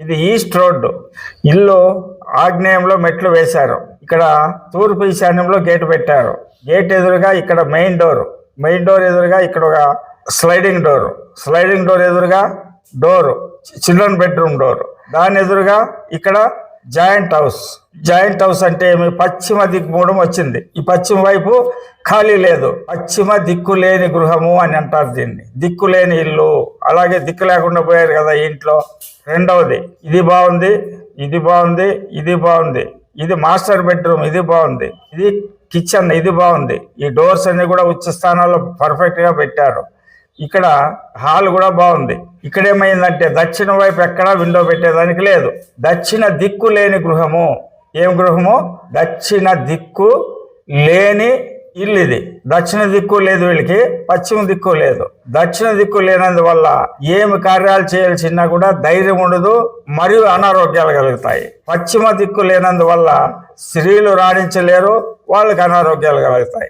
ఇది east road. ఇల్లు ఆగ్నేయంలో మెట్లు వేశారు. ఇక్కడ తూర్పు ఈశాన్యంలో గేట్ పెట్టారు. గేట్ ఎదురుగా ఇక్కడ మెయిన్ డోర్. మెయిన్ డోర్ ఎదురుగా ఇక్కడ ఒక స్లైడింగ్ డోర్. స్లైడింగ్ డోర్ ఎదురుగా డోర్. Children bedroom door. దాని ఎదురుగా ఇక్కడ జాయింట్ హౌస్. జాయింట్ హౌస్ అంటే ఏమి? పశ్చిమ దిక్కుమూడం వచ్చింది. ఈ పశ్చిమ వైపు ఖాళీ లేదు. పశ్చిమ దిక్కు లేని గృహము అని అంటారు దీన్ని. దిక్కు లేని ఇల్లు. అలాగే దిక్కు లేకుండా పోయారు కదా ఇంట్లో. రెండవది ఇది బాగుంది ఇది బాగుంది ఇది బాగుంది. ఇది మాస్టర్ బెడ్రూమ్ ఇది బాగుంది. ఇది కిచెన్ ఇది బాగుంది. ఈ డోర్స్ అన్ని కూడా ఉచ్చ స్థానాల్లో పర్ఫెక్ట్గా పెట్టారు. ఇక్కడ హాల్ కూడా బాగుంది. ఇక్కడ ఏమైందంటే దక్షిణ వైపు ఎక్కడా విండో పెట్టేదానికి లేదు. దక్షిణ దిక్కు లేని గృహము. ఏం గృహము? దక్షిణ దిక్కు లేని ఇల్లు ఇది. దక్షిణ దిక్కు లేదు వీళ్ళకి పశ్చిమ దిక్కు లేదు. దక్షిణ దిక్కు లేనందువల్ల ఏమి కార్యాలు చేయాల్సినా కూడా ధైర్యం ఉండదు మరియు అనారోగ్యాలు కలుగుతాయి. పశ్చిమ దిక్కు లేనందువల్ల స్త్రీలు రాణించలేరు వాళ్ళకి అనారోగ్యాలు కలుగుతాయి.